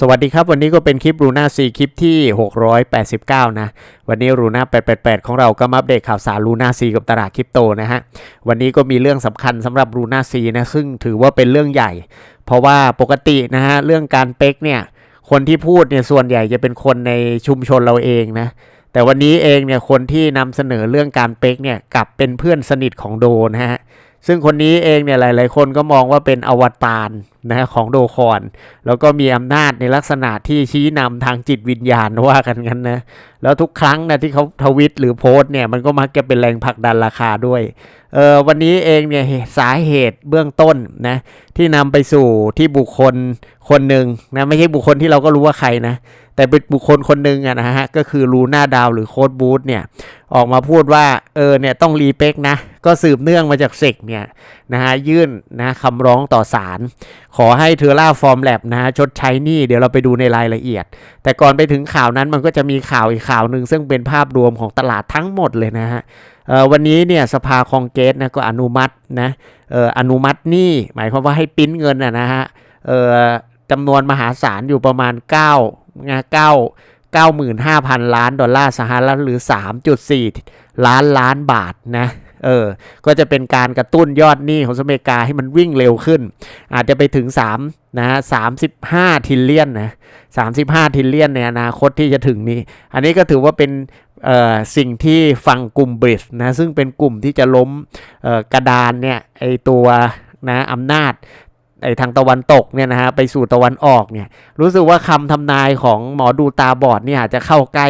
สวัสดีครับ วันนี้ก็เป็นคลิปรูน่าซีคลิปที่ 689 นะ วันนี้รูน่า888 ของเราก็มาอัปเดตข่าวสารรูน่าซีกับตลาดคริปโตนะฮะ วันนี้ก็มีเรื่องสำคัญสำหรับรูน่าซีนะ ซึ่งถือว่าเป็นเรื่องใหญ่ เพราะว่าปกตินะฮะ เรื่องการเป๊กเนี่ย คนที่พูดเนี่ยส่วนใหญ่จะเป็นคนในชุมชนเราเองนะ แต่วันนี้เองเนี่ยคนที่นำเสนอเรื่องการเป๊กเนี่ยกลับเป็นเพื่อนสนิทของโดนะฮะ ซึ่งคนนี้เองเนี่ยหลาย ๆ คนก็มองว่าเป็นอวตาร นะของโดคอน แล้วก็มีอำนาจในลักษณะที่ชี้นำทางจิตวิญญาณว่ากันงั้นนะ แล้วทุกครั้งนะที่เขาทวิตหรือโพสเนี่ยมันก็มักจะเป็นแรงผลักดันราคาด้วยเออวันนี้เองเนี่ยสาเหตุเบื้องต้นนะที่นำไปสู่ที่บุคคลคนหนึ่งนะไม่ใช่บุคคลที่เราก็รู้ว่าใครนะแต่เป็นบุคคลคนหนึ่งอะนะฮะก็คือลูน่าดาวหรือโค้ดบูธเนี่ยออกมาพูดว่าเออเนี่ยต้องรีเป็กนะ ก็สืบเนื่องมาจากเซกเนี่ยนะฮะยื่นนะคำร้องต่อศาลขอให้เทอร่าฟอร์มแลบนะฮะชดใช้หนี้เดี๋ยวเราไปดูในรายละเอียด แต่ก่อนไปถึงข่าวนั้นมันก็จะมีข่าวอีกข่าวหนึ่งซึ่งเป็นภาพรวมของตลาดทั้งหมดเลยนะฮะวันนี้เนี่ยสภาคองเกสนะก็อนุมัตินะออนุมัติหนี้หมายความว่าให้ปริ้นเงินอะนะฮะจำนวนมหาศาลอยู่ประมาณ9นะ9 95,000 ล้านดอลลาร์สหรัฐหรือ 3.4 ล้านล้านบาทนะ เออ ก็จะเป็นการกระตุ้นยอดหนี้ของสหรัฐอเมริกาให้มันวิ่งเร็วขึ้น อาจจะไปถึง 3 นะ35ทิลเลียนนะ35ทิลเลียนในอนาคตที่จะถึงนี้ อันนี้ก็ถือว่าเป็นสิ่งที่ฟังกลุ่มบริดนะ ซึ่งเป็นกลุ่มที่จะล้มกระดานเนี่ย ไอตัวนะอำนาจไอทางตะวันตกเนี่ยนะฮะไปสู่ตะวันออกเนี่ยรู้สึกว่าคำทำนายของหมอดูตาบอดเนี่ยอาจจะเข้าใกล้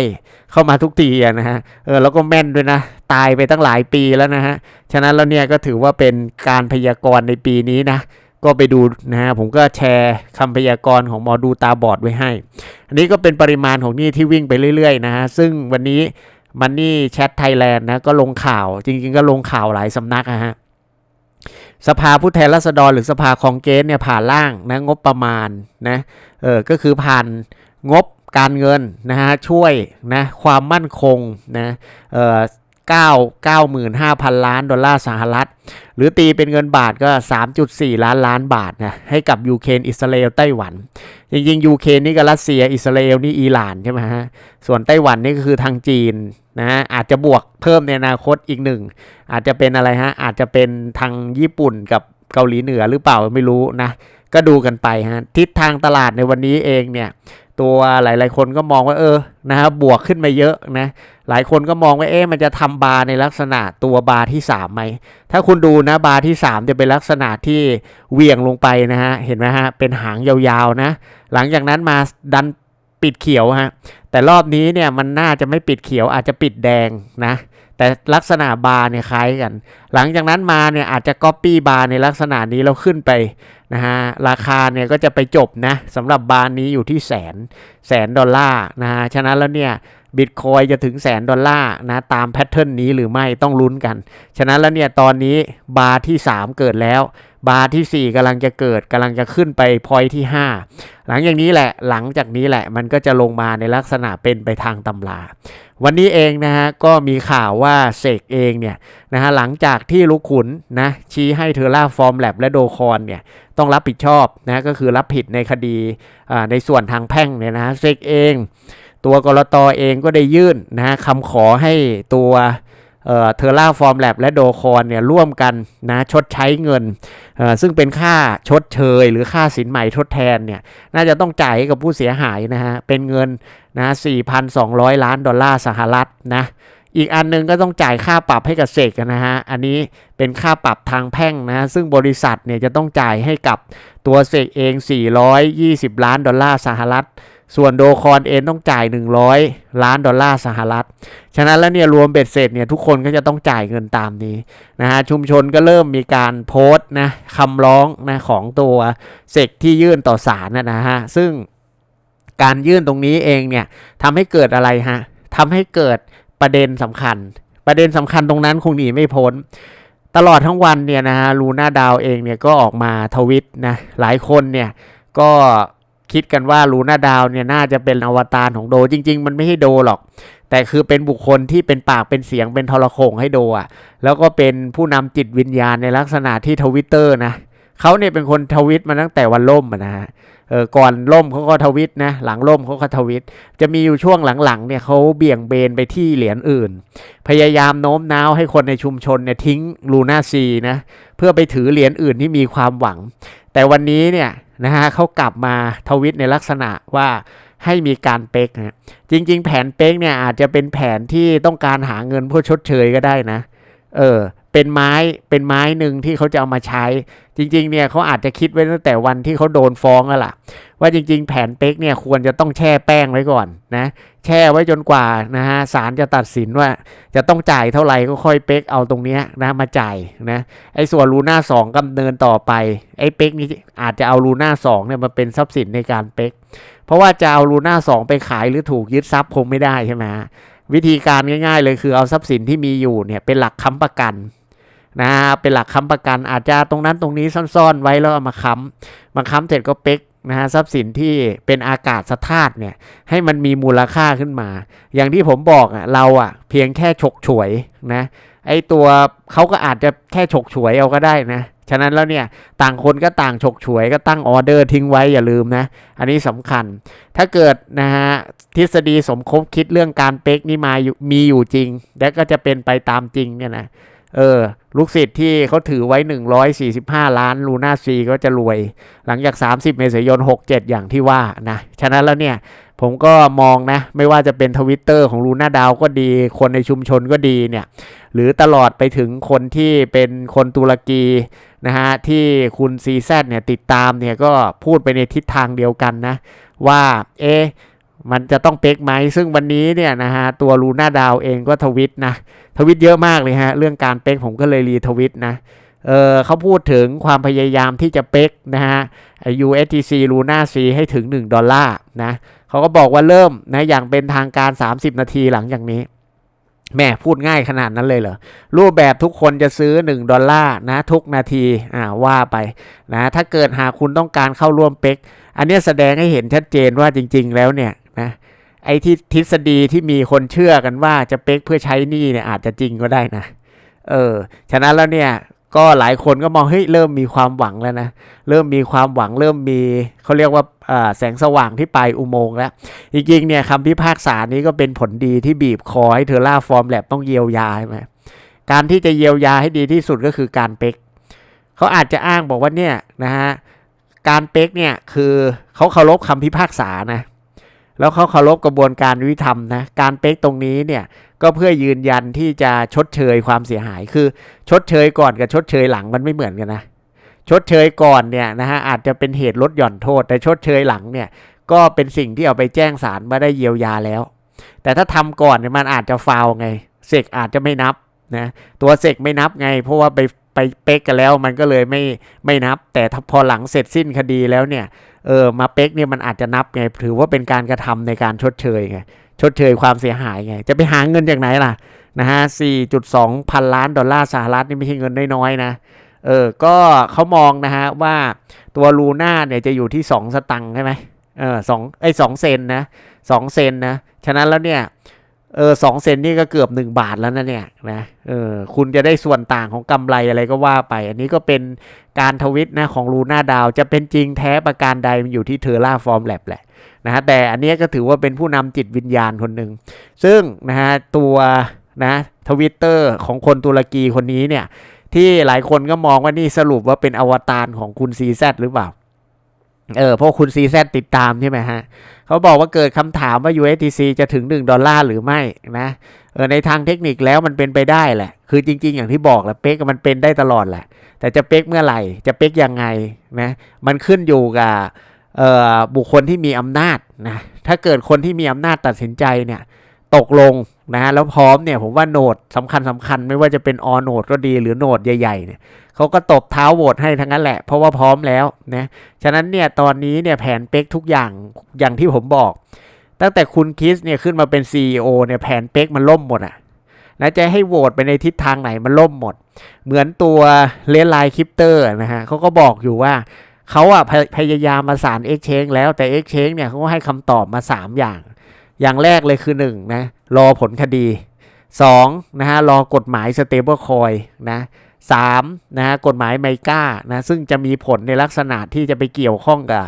เข้ามาทุกทีนะฮะเออแล้วก็แม่นด้วยนะ ตายไปตั้งหลายปีแล้วนะฮะ ฉะนั้นแล้วเนี่ยก็ถือว่าเป็นการพยากรณ์ในปีนี้นะ ก็ไปดูนะฮะ ผมก็แชร์คำพยากรณ์ของหมอดูตาบอดไว้ให้ อันนี้ก็เป็นปริมาณของนี้ที่วิ่งไปเรื่อยๆนะฮะ ซึ่งวันนี้มันนี่แชทไทยแลนด์นะก็ลงข่าวจริง ๆ ก็ลงข่าวหลายสำนักอะฮะสภาผู้แทนราษฎรหรือสภาคองเกสเนี่ยผ่านร่างนะงบประมาณนะเออก็คือผ่านงบการเงินนะฮะช่วยนะความมั่นคงนะเออ 9 95,000 ล้านดอลลาร์สหรัฐ หรือตีเป็นเงินบาทก็ 3.4 ล้านล้านบาทนะให้กับยูเครนอิสราเอลไต้หวัน จริงๆยูเครนนี่ก็รัสเซียอิสราเอลนี่อิหร่านใช่ไหมฮะส่วนไต้หวันนี่ก็คือทางจีนนะฮะอาจจะบวกเพิ่มในอนาคตอีกหนึ่ง อาจจะเป็นอะไรฮะ อาจจะเป็นทางญี่ปุ่นกับเกาหลีเหนือหรือเปล่าไม่รู้นะ ก็ดูกันไปฮะทิศทางตลาดในวันนี้เองเนี่ย ตัวหลาย ๆ คนก็มองว่าเออนะครับบวกขึ้นมาเยอะนะหลายคนก็มองว่าเอ๊ะมันจะทำบาร์ในลักษณะตัวบาร์ที่3ไหมถ้าคุณดูนะบาร์ที่ 3 จะเป็นลักษณะที่เวี่ยงลงไปนะฮะเห็นไหมฮะเป็นหางยาวๆนะ หลังจากนั้นมาดันปิดเขียวฮะแต่รอบนี้เนี่ยมันน่าจะไม่ปิดเขียวอาจจะปิดแดงนะ แต่ลักษณะบาร์เนี่ยคล้ายกัน หลังจากนั้นมาเนี่ยอาจจะก๊อปปี้บาร์ในลักษณะนี้แล้วขึ้นไปนะฮะราคาเนี่ยก็จะไปจบนะสำหรับบาร์นี้อยู่ที่แสนแสนดอลลาร์นะฮะฉะนั้นแล้วเนี่ยบิตคอยจะถึงแสนดอลลาร์นะตามแพทเทิร์นนี้หรือไม่ต้องลุ้นกัน ฉะนั้นแล้วเนี่ยตอนนี้บาร์ที่ 3 เกิดแล้ว บาร์ที่ 4กำลังจะเกิดกำลังจะขึ้นไปพอยที่ 5 หลังจากนี้แหละหลังจากนี้แหละมันก็จะลงมาในลักษณะเป็นไปทางตำรา วันนี้เองนะฮะก็มีข่าวว่าเสกเองเนี่ยนะฮะหลังจากที่ลูกขุนนะชี้ให้เทอร่าฟอร์มแลบและโดคอนเนี่ยต้องรับผิดชอบนะก็คือรับผิดในคดีในส่วนทางแพ่งเนี่ยนะเสกเอง ตัวกรตอเองก็ได้ยื่นนะฮะคำขอให้ตัวเทอร่าฟอร์มแลบและโดคอนเนี่ยร่วมกันนะชดใช้เงิน ซึ่งเป็นค่าชดเชย หรือค่าสินใหม่ทดแทนเนี่ยน่าจะต้องจ่ายให้กับผู้เสียหายนะฮะเป็นเงินนะ4,200 ล้านดอลลาร์สหรัฐนะอีกอันหนึงก็ต้องจ่ายค่าปรับให้กับเสกนะฮะ อันนี้เป็นค่าปรับทางแพ่งนะ ซึ่งบริษัทเนี่ยจะต้องจ่ายให้กับตัวเสกเอง 420 ล้านดอลลาร์สหรัฐ ส่วนโดคอนเองต้องจ่าย 100 ล้านดอลลาร์สหรัฐ ฉะนั้นแล้วเนี่ยรวมเบ็ดเสร็จเนี่ยทุกคนก็จะต้องจ่ายเงินตามนี้นะฮะชุมชนก็เริ่มมีการโพสต์นะคำร้องนะของตัวเสกที่ยื่นต่อศาลนะนะฮะซึ่งการยื่นตรงนี้เองเนี่ยทำให้เกิดอะไรฮะทำให้เกิดประเด็นสำคัญ ประเด็นสำคัญตรงนั้นคงหนีไม่พ้นตลอดทั้งวันเนี่ยนะฮะลูน่าดาวเองเนี่ยก็ออกมาทวิตนะหลายคนเนี่ยก็ คิดกันว่าลูน่าดาวเนี่ยน่าจะเป็นอวตารของโดจริง ๆ มันไม่ใช่โดหรอก แต่คือเป็นบุคคลที่เป็นปากเป็นเสียงเป็นทรโขงให้โดอะแล้วก็เป็นผู้นำจิตวิญญาณในลักษณะที่ทวิตเตอร์นะเขาเนี่ยเป็นคนทวิตมาตั้งแต่วันล่มนะฮะเเออก่อนล่มเขาก็ทวิตนะหลังล่มเขาก็ทวิต จะมีอยู่ช่วงหลังๆเนี่ยเขาเบี่ยงเบนไปที่เหรียญอื่น พยายามโน้มน้าวให้คนในชุมชนเนี่ยทิ้งลูน่าซีนะเพื่อไปถือเหรียญอื่นที่มีความหวัง แต่วันนี้เนี่ย นะฮะเขากลับมาทวิตในลักษณะว่าให้มีการเป๊กนะจริง ๆ แผนเป๊กเนี่ยอาจจะเป็นแผนที่ต้องการหาเงินเพื่อชดเชยก็ได้นะ เออ เป็นไม้เป็นไม้หนึ่งที่เขาจะเอามาใช้ จริง ๆ เนี่ยเขาอาจจะคิดไว้ตั้งแต่วันที่เขาโดนฟ้องแล้วล่ะ ว่าจริง ๆ แผนเป๊กเนี่ยควรจะต้องแช่แป้งไว้ก่อนนะแช่ไว้จนกว่านะฮะศาลจะตัดสินว่า จะต้องจ่ายเท่าไหร่ก็ค่อยเป๊กเอาตรงเนี้ยนะมาจ่ายนะไอ้ส่วนลูน่าสองกำเนินต่อไปไอ้เป๊กนี่อาจจะเอาลูน่าสองเนี่ยมาเป็นทรัพย์สินในการเป๊กเพราะว่าจะเอาลูน่าสองไปขายหรือถูกยึดทรัพย์คงไม่ได้ใช่ไหมฮะวิธีการง่าย ๆ เลยคือเอาทรัพย์สินที่มีอยู่เนี่ยเป็นหลักค้ำประกัน นะเป็นหลักค้ำประกันอาจจะตรงนั้นตรงนี้ซ่อนๆไว้แล้วเอามาค้ำมาค้ำเสร็จก็เป๊กนะฮะทรัพย์สินที่เป็นอากาศธาตุเนี่ยให้มันมีมูลค่าขึ้นมา อย่างที่ผมบอกอะเราอะเพียงแค่ฉกฉวยนะไอตัวเขาก็อาจจะแค่ฉกฉวยเอาก็ได้นะฉะนั้นแล้วเนี่ยต่างคนก็ต่างฉกฉวยก็ตั้งออเดอร์ทิ้งไว้อย่าลืมนะ อันนี้สำคัญ ถ้าเกิดนะฮะทฤษฎีสมคบคิดเรื่องการเป๊กนี่มาอยู่มีอยู่จริง และก็จะเป็นไปตามจริงเนี่ยนะ เออ ลูกศิษย์ที่เขาถือไว้ 145 ล้านลูน่าซีก็จะรวย หลังจาก 30 เมษายน 67 อย่างที่ว่านะ ฉะนั้นแล้วเนี่ย ผมก็มองนะ ไม่ว่าจะเป็นทวิตเตอร์ของลูน่าดาวก็ดี คนในชุมชนก็ดีเนี่ย หรือตลอดไปถึงคนที่เป็นคนตุรกีนะฮะ ที่คุณซีแซเนี่ยติดตามเนี่ยก็พูดไปในทิศทางเดียวกันนะ ว่า เอ๊ะ มันจะต้องเป๊กไหมซึ่งวันนี้เนี่ยนะฮะตัวลูน่าดาวเองก็ทวิตนะทวิตเยอะมากเลยฮะเรื่องการเป๊กผมก็เลยรีทวิตนะเออเขาพูดถึงความพยายามที่จะเป๊กนะฮะ USDC Luna C ให้ถึง 1 ดอลลาร์นะเขาก็บอกว่าเริ่มนะอย่างเป็นทางการ 30 นาทีหลังจากนี้แม่พูดง่ายขนาดนั้นเลยเหรอ รูปแบบทุกคนจะซื้อ 1 ดอลลาร์นะ ทุกนาทีอ่าว่าไปนะถ้าเกิดหากคุณต้องการเข้าร่วมเป๊ก อันนี้แสดงให้เห็นชัดเจนว่าจริง ๆ แล้วเนี่ย นะไอ้ที่ทฤษฎีที่มีคนเชื่อกันว่าจะเป๊กเพื่อใช้นี้เนี่ยอาจจะจริงก็ได้นะ เออ ฉะนั้นแล้วเนี่ยก็หลายคนก็มองเฮ้ยเริ่มมีความหวังแล้วนะ เริ่มมีความหวังเริ่มมีเขาเรียกว่าแสงสว่างที่ปลายอุโมงค์แล้ว จริงๆเนี่ยคำพิพากษานี้ก็เป็นผลดีที่บีบคอให้เทอร่าฟอร์มแลบต้องเยียวยาใช่ไหมการที่จะเยียวยาให้ดีที่สุดก็คือการเป๊กเขาอาจจะอ้างบอกว่าเนี่ยนะฮะการเป๊กเนี่ยคือเขาเคารพคำพิพากษานะ แล้วเขาเคารพกระบวนการยุติธรรมนะการเป๊กตรงนี้เนี่ยก็เพื่อยืนยันที่จะชดเชยความเสียหายคือชดเชยก่อนกับชดเชยหลังมันไม่เหมือนกันนะชดเชยก่อนเนี่ยนะฮะอาจจะเป็นเหตุลดหย่อนโทษ แต่ชดเชยหลังเนี่ยก็เป็นสิ่งที่เอาไปแจ้งศาลมาได้เยียวยาแล้ว แต่ถ้าทำก่อนเนี่ยมันอาจจะฟาวไงเสกอาจจะไม่นับนะตัวเสกไม่นับไง เพราะว่าไปไปเป๊กกันแล้วมันก็เลยไม่ไม่นับ แต่ถ้าพอหลังเสร็จสิ้นคดีแล้วเนี่ย เออมาเป๊กเนี่ยมันอาจจะนับไงถือว่าเป็นการกระทำในการชดเชยไงชดเชยความเสียหายไง จะไปหาเงินจากไหนล่ะนะฮะ 4.2 พันล้านดอลลาร์สหรัฐนี่ไม่ใช่เงินน้อยๆนะ เออ ก็เขามองนะฮะว่าตัวลูน่าเนี่ยจะอยู่ที่ 2 สตังค์ใช่ไหมเออสองไอ้สองเซนนะสองเซนนะ ฉะนั้นแล้วเนี่ย เออสองเซนนี่ก็เกือบ1บาทแล้วนะเนี่ยนะเออคุณจะได้ส่วนต่างของกำไรอะไรก็ว่าไป อันนี้ก็เป็นการทวิตนะของลูน่าดาวจะเป็นจริงแท้ประการใดมันอยู่ที่เทอร่าฟอร์มแลบแหละนะฮะแต่อันนี้ก็ถือว่าเป็นผู้นำจิตวิญญาณคนหนึ่ง ซึ่งนะฮะตัวนะทวิตเตอร์ของคนตุรกีคนนี้เนี่ยที่หลายคนก็มองว่านี่สรุปว่าเป็นอวตารของคุณซีแซหรือเปล่า เออพราะคุณซีแซติดตามใช่ไหมฮะเขาบอกว่าเกิดคำถามว่า USDC จะถึง 1 ดอลลาร์หรือไม่นะเออในทางเทคนิคแล้วมันเป็นไปได้แหละ คือจริง ๆ อย่างที่บอกแหละเป๊กมันเป็นได้ตลอดแหละ แต่จะเป๊กเมื่อไหร่ จะเป๊กยังไงนะมันขึ้นอยู่กับบุคคลที่มีอำนาจนะถ้าเกิดคนที่มีอำนาจตัดสินใจเนี่ยตกลง นะฮะแล้วพร้อมเนี่ยผมว่าโหนดสำคัญสำคัญไม่ว่าจะเป็นออโหนดก็ดีหรือโหนดใหญ่ๆเนี่ยเขาก็ตบเท้าโหวตให้ทั้งนั้นแหละ เพราะว่าพร้อมแล้วนะฉะนั้นเนี่ยตอนนี้เนี่ยแผนเป๊กทุกอย่างอย่างที่ผมบอก ตั้งแต่คุณคิสเนี่ยขึ้นมาเป็น CEO เนี่ยแผนเป๊กมันล่มหมดอะนะจะให้โหวตไปในทิศทางไหนมันล่มหมด เหมือนตัวเลนไลน์คริปเตอร์นะฮะเขาก็บอกอยู่ว่าเขาอะพยายามมาสาร Exchange แล้วแต่ Exchange เนี่ยเขาก็ให้คำตอบมา 3 อย่าง อย่างแรกเลยคือ1นะรอผลคดี2นะฮะรอกฎหมาย Stable Coin นะ3นะฮะกฎหมายไมก้านะซึ่งจะมีผลในลักษณะที่จะไปเกี่ยวข้องกับ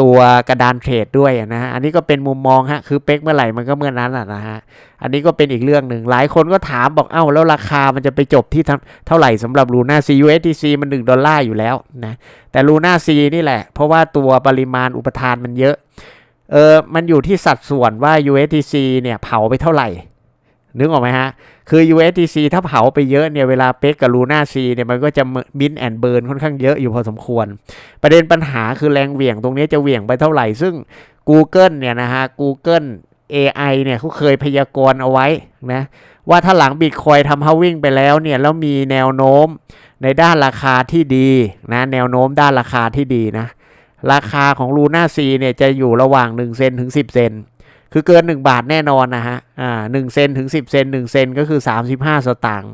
ตัวกระดานเทรดด้วยนะฮะอันนี้ก็เป็นมุมมองฮะคือเป๊กเมื่อไหร่มันก็เมื่อนั้นอะนะฮะอันนี้ก็เป็นอีกเรื่องหนึ่งหลายคนก็ถามบอกเอ้าแล้วราคามันจะไปจบที่เท่าไหร่สำหรับลูน่า CUSDC มัน 1 ดอลลาร์อยู่แล้วนะแต่ลูน่า C นี่แหละ เพราะว่าตัวปริมาณอุปทานมันเยอะ เออมันอยู่ที่สัดส่วนว่า USDC เนี่ยเผาไปเท่าไหร่ นึกออกไหมฮะ คือ USDC ถ้าเผาไปเยอะเนี่ยเวลาเป๊กกับลูน่าซีเนี่ยมันก็จะมินแอนเบิร์นค่อนข้างเยอะอยู่พอสมควร ประเด็นปัญหาคือแรงเหวี่ยงตรงนี้จะเหวี่ยงไปเท่าไหร่ ซึ่ง Google เนี่ยนะฮะ Google AI เนี่ยเขาเคยพยากรณ์เอาไว้นะว่าถ้าหลังบิตคอยทำฮาวิ่งไปแล้วเนี่ยแล้วมีแนวโน้มในด้านราคาที่ดีนะแนวโน้มด้านราคาที่ดีนะ ราคาของลูน่าซีเนี่ยจะอยู่ระหว่าง 1 เซนถึง 10 เซน คือเกิน 1 บาทแน่นอนนะฮะ อ่าหเซนถึง 10 เซน1เซนก็คือ 35 สตางค์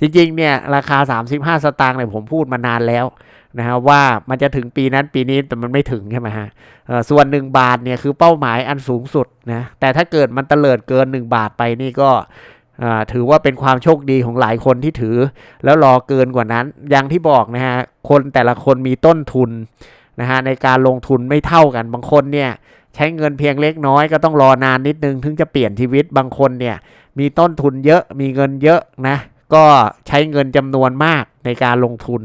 จริงๆ เนี่ยราคา 35 สตางค์เนี่ยผมพูดมานานแล้วนะฮะว่ามันจะถึงปีนั้นปีนี้แต่มันไม่ถึงใช่ไหมฮะส่วน 1 บาทเนี่ยคือเป้าหมายอันสูงสุดนะ แต่ถ้าเกิดมันเตลิดเกิน 1 บาทไปนี่ก็ถือว่าเป็นความโชคดีของหลายคนที่ถือ แล้วรอเกินกว่านั้น อย่างที่บอกนะฮะ คนแต่ละคนมีต้นทุน นะฮะในการลงทุนไม่เท่ากันบางคนเนี่ยใช้เงินเพียงเล็กน้อยก็ต้องรอนานนิดนึง ถึงจะเปลี่ยนชีวิตบางคนเนี่ยมีต้นทุนเยอะมีเงินเยอะนะก็ใช้เงินจำนวนมากในการลงทุน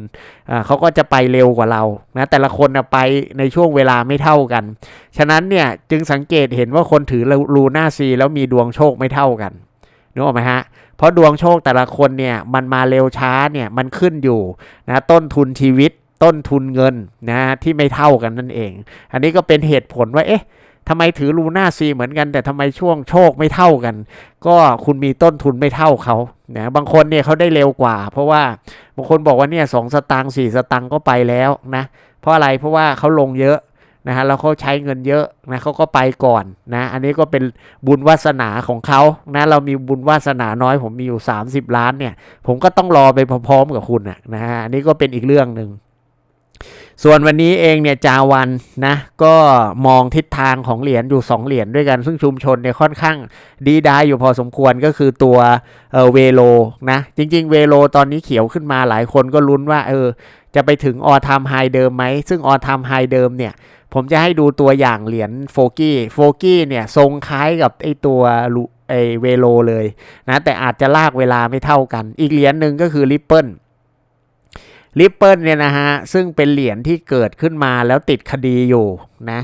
เขาก็จะไปเร็วกว่าเรา นะ แต่ละคนนะไปในช่วงเวลาไม่เท่ากัน ฉะนั้นเนี่ยจึงสังเกตเห็นว่าคนถือลูน่าซีแล้วมีดวงโชคไม่เท่ากันนึกออกไหมฮะ เพราะดวงโชคแต่ละคนเนี่ยมันมาเร็วช้าเนี่ยมันขึ้นอยู่นะต้นทุนชีวิต ต้นทุนเงินนะที่ไม่เท่ากันนั่นเอง อันนี้ก็เป็นเหตุผลว่าเอ๊ะทำไมถือลูน่าซีเหมือนกัน แต่ทำไมช่วงโชคไม่เท่ากัน ก็คุณมีต้นทุนไม่เท่าเขานะบางคนเนี่ยเขาได้เร็วกว่า เพราะว่าบางคนบอกว่าเนี่ยสองสตางค์สี่สตางค์ก็ไปแล้วนะเพราะอะไรเพราะว่าเขาลงเยอะนะฮะแล้วเขาใช้เงินเยอะนะเขาก็ไปก่อนนะอันนี้ก็เป็นบุญวาสนาของเขานะเรามีบุญวาสนาน้อยผมมีอยู่ 30 ล้านเนี่ย ผมก็ต้องรอไปพร้อมๆกับคุณนะฮะอันนี้ก็เป็นอีกเรื่องหนึ่ง ส่วนวันนี้เองเนี่ยจาวันนะก็มองทิศทางของเหรียญอยู่ 2 เหรียญด้วยกันซึ่งชุมชนเนี่ยค่อนข้างดีดายอยู่พอสมควรก็คือตัวเออเวโลนะจริง ๆ เวโลตอนนี้เขียวขึ้นมาหลายคนก็ลุ้นว่าเออจะไปถึงออทามไฮเดิมไหม ซึ่งออทามไฮเดิมเนี่ย ผมจะให้ดูตัวอย่างเหรียญโฟกี้โฟกี้เนี่ยทรงคล้ายกับไอตัวไอเวโลเลยนะแต่อาจจะลากเวลาไม่เท่ากัน อีกเหรียญหนึ่งก็คือริปเปิล ริปเปิลเนี่ยนะฮะซึ่งเป็นเหรียญที่เกิดขึ้นมาแล้วติดคดีอยู่นะ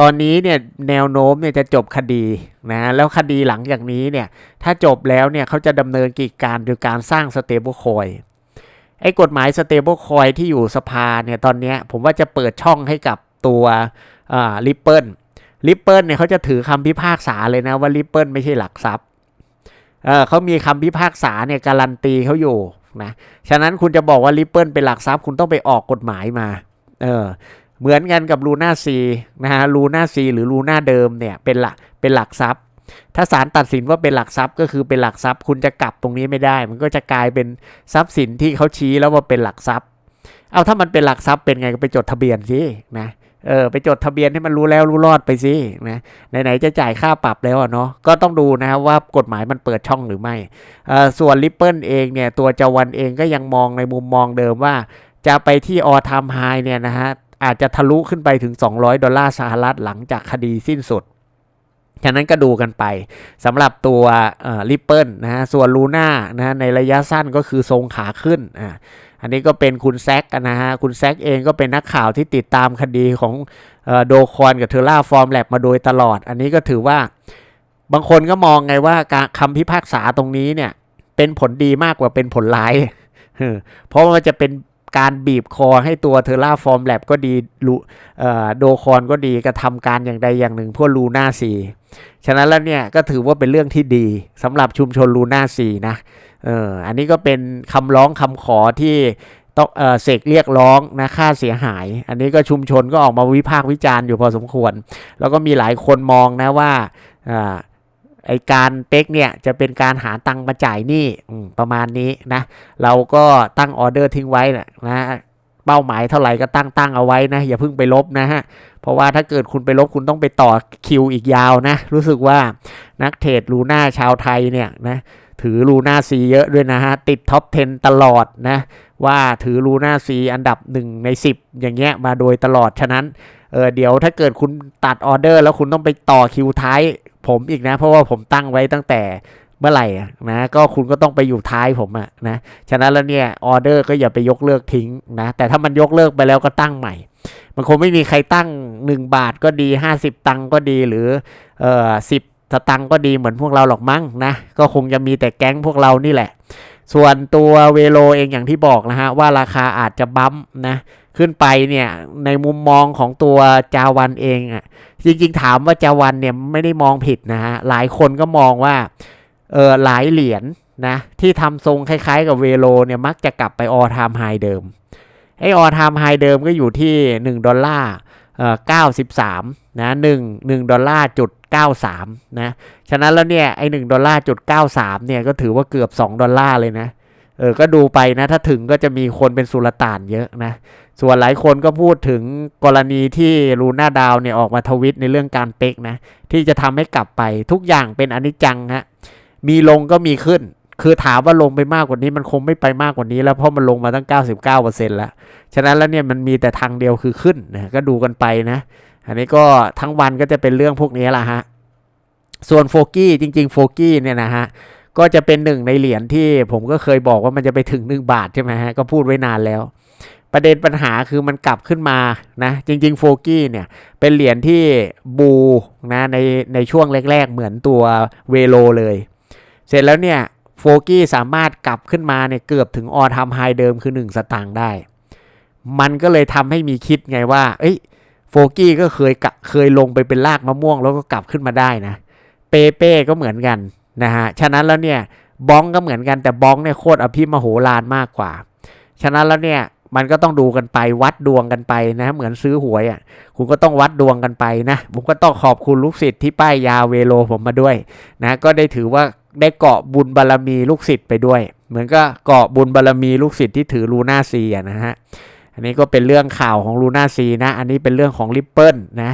ตอนนี้เนี่ยแนวโน้มเนี่ยจะจบคดีนะแล้วคดีหลังจากนี้เนี่ยถ้าจบแล้วเนี่ยเขาจะดำเนินกิจการโดยการสร้างสเตเบิลคอยไอ้กฎหมายสเตเบิลคอยที่อยู่สภาเนี่ยตอนนี้ผมว่าจะเปิดช่องให้กับตัวริปเปิลริปเปิลเนี่ยเขาจะถือคำพิพากษาเลยนะว่าริปเปิลไม่ใช่หลักทรัพย์เเขามีคำพิพากษาเนี่ยการันตีเขาอยู่ นะ ฉะนั้นคุณจะบอกว่าริปเปิลเป็นหลักทรัพย์คุณต้องไปออกกฎหมายมา เออ เหมือนกันกับลูน่าซีนะฮะลูน่าซีหรือลูน่าเดิมเนี่ยเป็นหลักเป็นหลักทรัพย์ ถ้าศาลตัดสินว่าเป็นหลักทรัพย์ก็คือเป็นหลักทรัพย์ คุณจะกลับตรงนี้ไม่ได้ มันก็จะกลายเป็นทรัพย์สินที่เขาชี้แล้วว่าเป็นหลักทรัพย์ เอาถ้ามันเป็นหลักทรัพย์เป็นไงก็ไปจดทะเบียนสินะ เออไปจดทะเบียนให้มันรู้แล้วรู้รอดไปสินะไหนๆจะจ่ายค่าปรับแล้วเนาะก็ต้องดูนะครับว่ากฎหมายมันเปิดช่องหรือไม่เออส่วนลิปเปิลเองเนี่ยตัวจวันเองก็ยังมองในมุมมองเดิมว่า จะไปที่ออทามไฮเนี่ยนะฮะอาจจะทะลุขึ้นไปถึง 200 ดอลลาร์สหรัฐหลังจากคดีสิ้นสุดฉะนั้นก็ดูกันไปสำหรับตัวลิปเปิลนะฮะส่วนลูน่านะในระยะสั้นก็คือทรงขาขึ้นอ่า อันนี้ก็เป็นคุณแซกนะฮะ คุณแซกเองก็เป็นนักข่าวที่ติดตามคดีของโดคอนกับเทอร่าฟอร์มแลบมาโดยตลอด อันนี้ก็ถือว่าบางคนก็มองไงว่าการคำพิพากษาตรงนี้เนี่ย เป็นผลดีมากกว่าเป็นผลร้าย เพราะมันจะเป็นการบีบคอให้ตัวเทอร่าฟอร์มแลบก็ดีโดคอนก็ดีกระทำการอย่างใดอย่างหนึ่งเพื่อลูน่าซีฉะนั้นแล้วเนี่ยก็ถือว่าเป็นเรื่องที่ดีสำหรับชุมชนลูน่าซีนะ เอออันนี้ก็เป็นคำร้องคำขอที่ต้องเออเสกเรียกร้องนะค่าเสียหาย อันนี้ก็ชุมชนก็ออกมาวิพากษ์วิจารณ์อยู่พอสมควร แล้วก็มีหลายคนมองนะว่าอ่าไอการเป๊กเนี่ยจะเป็นการหาตังค์มาจ่ายหนี้ประมาณนี้นะ เราก็ตั้งออเดอร์ทิ้งไว้นะเป้าหมายเท่าไหร่ก็ตั้งตั้งเอาไว้นะ อย่าเพิ่งไปลบนะฮะ เพราะว่าถ้าเกิดคุณไปลบคุณต้องไปต่อคิวอีกยาวนะ รู้สึกว่านักเทรดลูน่าชาวไทยเนี่ยนะ ถือลูน่าซีเยอะด้วยนะฮะ ติดท็อป 10 ตลอดนะ ว่าถือลูน่าซีอันดับ 1 ใน 10 อย่างเงี้ยมาโดยตลอด ฉะนั้นเออเดี๋ยวถ้าเกิดคุณตัดออเดอร์แล้วคุณต้องไปต่อคิวท้ายผมอีกนะ เพราะว่าผมตั้งไว้ตั้งแต่เมื่อไหร่นะก็คุณก็ต้องไปอยู่ท้ายผมอะนะฉะนั้นแล้วเนี่ยออเดอร์ก็อย่าไปยกเลิกทิ้งนะแต่ถ้ามันยกเลิกไปแล้วก็ตั้งใหม่มันคงไม่มีใครตั้ง 1 บาทก็ดี 50 ตังก็ดีหรือเอ่อสิบ สตังค์ก็ดีเหมือนพวกเราหรอกมั้งนะ ก็คงจะมีแต่แก๊งพวกเรานี่แหละ ส่วนตัวเวโลเองอย่างที่บอกนะฮะ ว่าราคาอาจจะบั๊มนะขึ้นไปเนี่ยในมุมมองของตัวจาวันเองอะจริงๆถามว่าจาวันเนี่ยไม่ได้มองผิดนะฮะหลายคนก็มองว่าเออหลายเหรียญนะที่ทำทรงคล้ายๆกับเวโลเนี่ยมักจะกลับไปออทามไฮเดิมไอออทามไฮเดิมก็อยู่ที่ 1 ดอลลาร์ เอ่อ93นะ1 1ดอลลาร์จุด93นะฉะนั้นแล้วเนี่ยไอ1ดอลลาร์จุด93เนี่ยก็ถือว่าเกือบ2ดอลลาร์เลยนะเออก็ดูไปนะถ้าถึงก็จะมีคนเป็นสุลต่านเยอะนะส่วนหลายคนก็พูดถึงกรณีที่ลูน่าดาวเนี่ยออกมาทวิตในเรื่องการเป๊กนะที่จะทำให้กลับไปทุกอย่างเป็นอนิจจังฮะมีลงก็มีขึ้น คือถามว่าลงไปมากกว่านี้มันคงไม่ไปมากกว่านี้แล้วเพราะมันลงมาตั้ง 99%แล้ว ฉะนั้นแล้วเนี่ยมันมีแต่ทางเดียวคือขึ้นนะก็ดูกันไปนะ อันนี้ก็ทั้งวันก็จะเป็นเรื่องพวกนี้แหละฮะ ส่วนโฟกี้จริงๆโฟกี้เนี่ยนะฮะก็จะเป็นหนึ่งในเหรียญที่ผมก็เคยบอกว่ามันจะไปถึง 1 บาทใช่ไหมฮะก็พูดไว้นานแล้ว ประเด็นปัญหาคือมันกลับขึ้นมานะจริงๆโฟกี้เนี่ยเป็นเหรียญที่บูนะในในช่วงแรก ๆ เหมือนตัวเวโลเลย เสร็จแล้วเนี่ย โฟกี้สามารถกลับขึ้นมาเนี่ยเกือบถึงออทำไฮเดิมคือ 1 สตางค์ได้ มันก็เลยทำให้มีคิดไงว่า เอ้ยโฟกี้ก็เคยกะเคยลงไปเป็นรากมะม่วงแล้วก็กลับขึ้นมาได้นะ เปเป้ก็เหมือนกันนะฮะ ฉะนั้นแล้วเนี่ยบ้องก็เหมือนกันแต่บ้องเนี่ยโคตรอภิมโหฬารมากกว่า ฉะนั้นแล้วเนี่ยมันก็ต้องดูกันไปวัดดวงกันไปนะเหมือนซื้อหวยอะคุณก็ต้องวัดดวงกันไปนะผมก็ต้องขอบคุณลูกศิษย์ที่ป้ายยาเวโลผมมาด้วยนะก็ได้ถือว่า ได้เกาะบุญบารรมีลูกศิษย์ไปด้วย เหมือนก็เกาะบุญบารรมีลูกศิษย์ที่ถือลูน่าซีนะฮะอันนี้ก็เป็นเรื่องข่าวของลูน่าซีนะ อันนี้เป็นเรื่องของริปเปิลนะ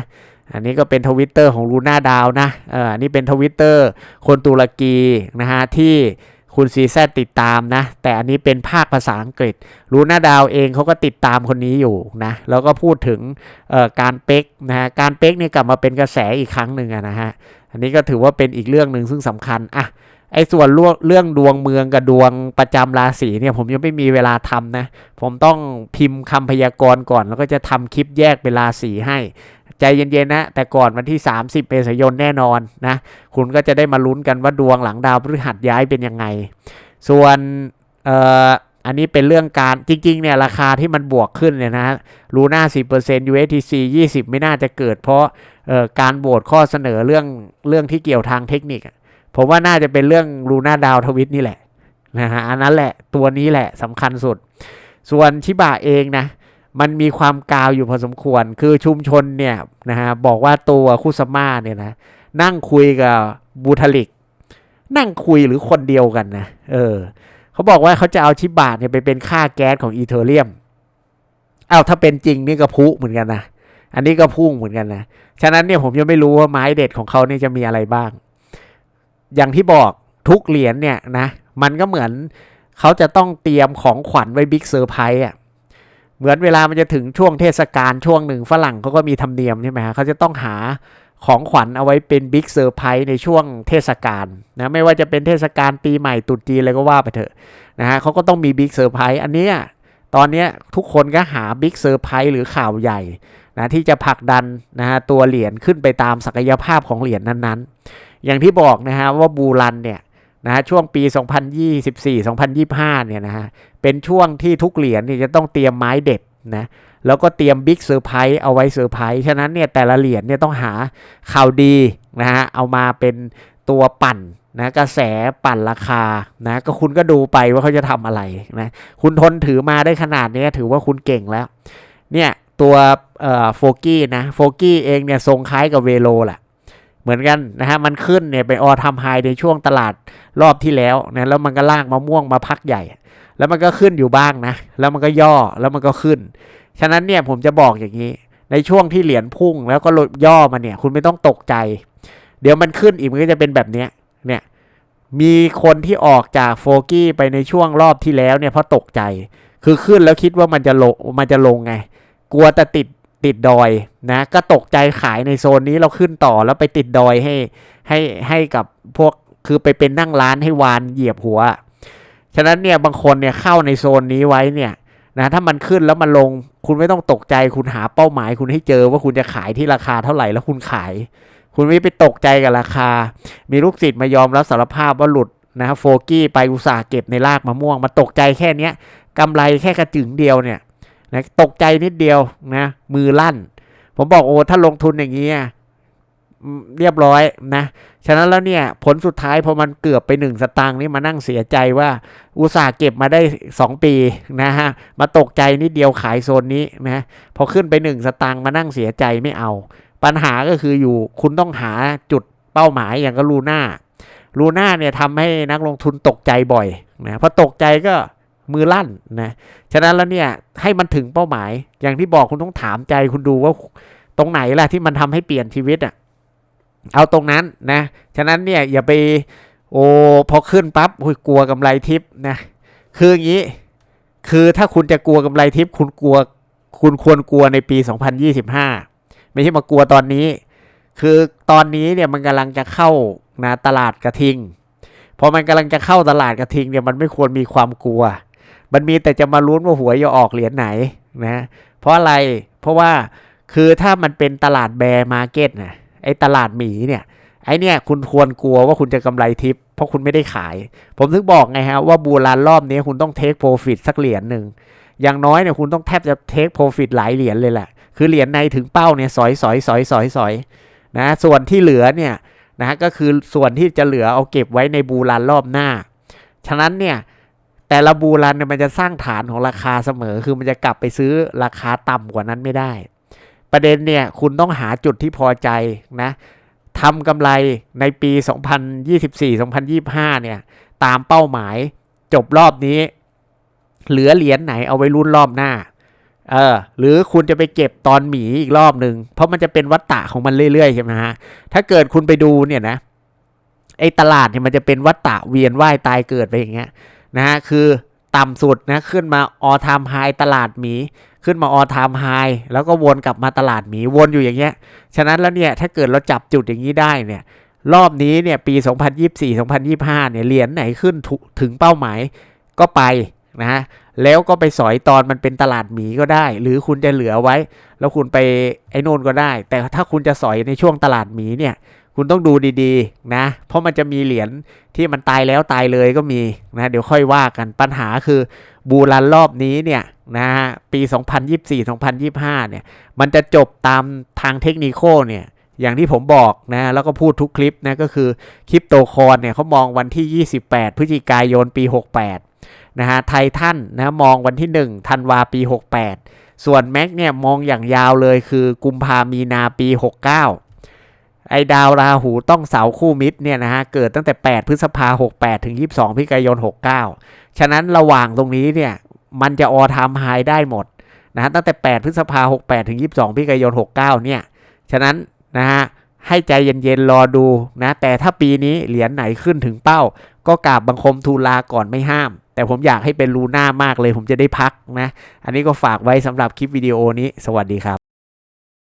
อันนี้ก็เป็นทวิตเตอร์ของลูน่าดาวนะเอออันนี้เป็นทวิตเตอร์คนตุรกีนะฮะที่คุณซีแซติดตามนะ แต่อันนี้เป็นภาคภาษาอังกฤษลูน่าดาวเองเขาก็ติดตามคนนี้อยู่นะ แล้วก็พูดถึงเอ่อการเป๊กนะฮะการเป๊กเนี่ยกลับมาเป็นกระแสอีกครั้งหนึ่งนะฮะ นนี้ก็ถือว่าเป็นอีกเรื่องหนึ่งซึ่งสำคัญอะไอ้ส่วนเรื่องดวงเมืองกับดวงประจำราศีเนี่ยผมยังไม่มีเวลาทำนะ ผมต้องพิมพ์คำพยากรณ์ก่อน แล้วก็จะทำคลิปแยกเป็นราศีให้ ใจเย็นๆนะ แต่ก่อนวันที่ 30เมษายนแน่นอนนะ คุณก็จะได้มาลุ้นกันว่าดวงหลังดาวพฤหัสย้ายเป็นยังไง ส่วนเอ่อ อันนี้เป็นเรื่องการจริงๆเนี่ยราคาที่มันบวกขึ้นเนี่ยนะลูน่า 10% USTC 20 ไม่น่าจะเกิด เพราะการโหวตข้อเสนอเรื่องเรื่องที่เกี่ยวทางเทคนิค ผมว่าน่าจะเป็นเรื่องลูน่าดาวทวิตนี่แหละนะฮะอันนั้นแหละตัวนี้แหละสำคัญสุด ส่วนชิบะเองนะมันมีความกาวอยู่พอสมควร คือชุมชนเนี่ยนะฮะบอกว่าตัวคุสมาเนี่ยนะนั่งคุยกับบูทาลิก นั่งคุยหรือคนเดียวกันนะเออ เขาบอกว่าเขาจะเอาชิบะเนี่ยไปเป็นค่าแก๊สของอีเทอเรียมอ้าวถ้าเป็นจริงนี่ก็พุเหมือนกันนะอันนี้ก็พุ่งเหมือนกันนะฉะนั้นเนี่ยผมยังไม่รู้ว่าไม้เด็ดของเขาเนี่ยจะมีอะไรบ้าง อย่างที่บอกทุกเหรียญเนี่ยนะ มันก็เหมือนเขาจะต้องเตรียมของขวัญไว้บิ๊กเซอร์ไพรส์อะเหมือนเวลามันจะถึงช่วงเทศกาลช่วงหนึ่งฝรั่งเขาก็มีธรรมเนียมใช่ไหมฮะเขาจะต้องหา ของขวัญเอาไว้เป็นบิ๊กเซอร์ไพรส์ในช่วงเทศกาลนะไม่ว่าจะเป็นเทศกาลปีใหม่ตรุษจีนอะไรก็ว่าไปเถอะนะฮะเขาก็ต้องมีบิ๊กเซอร์ไพรส์อันนี้ตอนนี้ทุกคนก็หาบิ๊กเซอร์ไพรส์หรือข่าวใหญ่นะที่จะผลักดันนะฮะตัวเหรียญขึ้นไปตามศักยภาพของเหรียญนั้นๆ อย่างที่บอกนะฮะว่าบูรันเนี่ยนะฮะช่วงปี 2024-2025 เนี่ยนะฮะเป็นช่วงที่ทุกเหรียญเนี่ยจะต้องเตรียมไม้เด็ดนะ แล้วก็เตรียมบิ๊กเซอร์ไพรส์เอาไว้เซอร์ไพรส์ฉะนั้นเนี่ยแต่ละเหรียญเนี่ยต้องหาข่าวดีนะฮะเอามาเป็นตัวปั่นนะกระแสปั่นราคานะก็คุณก็ดูไปว่าเขาจะทำอะไรนะคุณทนถือมาได้ขนาดนี้ถือว่าคุณเก่งแล้ว เนี่ยตัวโฟกี้นะโฟกี้เองเนี่ยทรงคล้ายกับเวโลแหละเหมือนกันนะฮะมันขึ้นเนี่ยไปออทำไฮในช่วงตลาดรอบที่แล้วนะแล้วมันก็ลากมะม่วงมาพักใหญ่ แล้วมันก็ขึ้นอยู่บ้างนะ แล้วมันก็ย่อแล้วมันก็ขึ้น ฉะนั้นเนี่ยผมจะบอกอย่างนี้ ในช่วงที่เหรียญพุ่งแล้วก็ลดย่อมาเนี่ย คุณไม่ต้องตกใจ เดี๋ยวมันขึ้นอีกมันก็จะเป็นแบบเนี้ยเนี่ยมีคนที่ออกจากโฟกี้ไปในช่วงรอบที่แล้วเนี่ยเพราะตกใจ คือขึ้นแล้วคิดว่ามันจะลงมันจะลงไง กลัวแต่ติดติดดอยนะก็ตกใจขายในโซนนี้เราขึ้นต่อแล้วไปติดดอยให้ให้ให้กับพวกคือไปเป็นนั่งร้านให้วานเหยียบหัว ฉะนั้นเนี่ยบางคนเนี่ยเข้าในโซนนี้ไว้เนี่ย นะถ้ามันขึ้นแล้วมันลง คุณไม่ต้องตกใจคุณหาเป้าหมาย คุณให้เจอว่าคุณจะขายที่ราคาเท่าไหร่แล้วคุณขาย คุณไม่ไปตกใจกับราคา มีลูกศิษย์มายอมรับสารภาพว่าหลุดนะโฟกี้ไปอุตสาห์เก็บในรากมะม่วงมาตกใจแค่เนี้ยกำไรแค่กระจึงเดียวเนี่ยนะตกใจนิดเดียวนะมือลั่น ผมบอกโอ้ถ้าลงทุนอย่างนี้ย เรียบร้อยนะ ฉะนั้นแล้วเนี่ยผลสุดท้ายพอมันเกือบไปหนึ่งสตางค์นี่มานั่งเสียใจว่าอุตสาห์เก็บมาได้ 2 ปีนะฮะมาตกใจนิดเดียวขายโซนนี้นะพอขึ้นไปหนึ่งสตางค์มานั่งเสียใจไม่เอา ปัญหาก็คืออยู่คุณต้องหาจุดเป้าหมายอย่างก็ลูน่าลูน่าเนี่ยทำให้นักลงทุนตกใจบ่อยนะพอตกใจก็มือลั่นนะฉะนั้นแล้วเนี่ยให้มันถึงเป้าหมาย อย่างที่บอกคุณต้องถามใจคุณดูว่าตรงไหนล่ะที่มันทำให้เปลี่ยนชีวิตอะ เอาตรงนั้นนะ ฉะนั้นเนี่ยอย่าไปโอ้พอขึ้นปั๊บโอ้ยกลัวกำไรทิปนะ คืออย่างนี้ คือถ้าคุณจะกลัวกำไรทิปคุณกลัวคุณควรกลัวในปี 2025 ไม่ใช่มากลัวตอนนี้ คือตอนนี้เนี่ยมันกำลังจะเข้านะตลาดกระทิง พอมันกำลังจะเข้าตลาดกระทิงเนี่ยมันไม่ควรมีความกลัว มันมีแต่จะมาลุ้นว่าหวยจะออกเหรียญไหนนะ เพราะอะไร เพราะว่าคือถ้ามันเป็นตลาดแบร์มาร์เก็ตนะ อ้ตลาดหมีเนี่ยไอ้เนี่ยคุณควรกลัวว่าคุณจะกำไรทิป เพราะคุณไม่ได้ขาย ผมถึงบอกไงฮะว่าบูรานรอบนี้คุณต้องเทคโปรฟิตสักเหรียญหนึ่งอย่างน้อยเนี่ยคุณต้องแทบจะเทคโปรฟิตหลายเหรียญเลยแหละคือเหรียญในถึงเป้าเนี่ยสอยสอยสอยสอยสอยนะส่วนที่เหลือเนี่ยนะก็คือส่วนที่จะเหลือเอาเก็บไว้ในบูรานรอบหน้า ฉะนั้นเนี่ยแต่ละบูรันเนี่ยมันจะสร้างฐานของราคาเสมอ คือมันจะกลับไปซื้อราคาต่ำกว่านั้นไม่ได้ ประเด็นเนี่ยคุณต้องหาจุดที่พอใจนะทำกำไรในปี 2024-2025 เนี่ย ตามเป้าหมายจบรอบนี้ เหลือเหรียญไหนเอาไว้รุ่นรอบหน้า เออ หรือคุณจะไปเก็บตอนหมีอีกรอบหนึ่ง เพราะมันจะเป็นวัตตะของมันเรื่อยๆใช่ไหมฮะ ถ้าเกิดคุณไปดูเนี่ยนะ ไอ้ตลาดเนี่ยมันจะเป็นวัตตะเวียนว่ายตายเกิดไปอย่างเงี้ยนะฮะ คือต่ำสุดนะขึ้นมาออทามไฮตลาดหมี ขึ้นมาออทามไฮแล้วก็วนกลับมาตลาดหมีวนอยู่อย่างเงี้ย ฉะนั้นแล้วเนี่ยถ้าเกิดเราจับจุดอย่างนี้ได้เนี่ยรอบนี้เนี่ยปี 2024-2025 เนี่ยเหรียญไหนขึ้นถึงเป้าหมายก็ไปนะฮะแล้วก็ไปสอยตอนมันเป็นตลาดหมีก็ได้ หรือคุณจะเหลือไว้ แล้วคุณไปไอ้นู่นก็ได้ แต่ถ้าคุณจะสอยในช่วงตลาดหมีเนี่ยคุณต้องดูดีๆนะเพราะมันจะมีเหรียญที่มันตายแล้วตายเลยก็มีนะเดี๋ยวค่อยว่ากันปัญหาคือบูรันรอบนี้เนี่ย นะฮะปี 2024-2025 เนี่ย มันจะจบตามทางเทคนิคเนี่ย อย่างที่ผมบอกนะ แล้วก็พูดทุกคลิปนะ ก็คือคริปโตคอนเนี่ยเขามองวันที่ 28 พฤศจิกายนปี 68 นะฮะ ไททันนะมองวันที่ 1 ธันวาปี 68 ส่วนแม็กเนี่ยมองอย่างยาวเลยคือกุมภามีนาปี 69 ไอดาวราหูต้องเสาคู่มิตรเนี่ยนะฮะ เกิดตั้งแต่ 8 พฤษภา68 ถึง 22 พฤศจิกายน 69 ฉะนั้นระหว่างตรงนี้เนี่ย มันจะออทามไฮได้หมดนะฮะตั้งแต่ 8 พฤษภา68ถึง 22พฤศจิกายน 69 เนี่ย ฉะนั้นนะฮะให้ใจเย็นๆรอดูนะ แต่ถ้าปีนี้เหรียญไหนขึ้นถึงเป้า ก็กราบบังคมทูลาก่อนไม่ห้าม แต่ผมอยากให้เป็นลูน่ามากเลยผมจะได้พักนะ อันนี้ก็ฝากไว้สำหรับคลิปวิดีโอนี้ สวัสดีครับ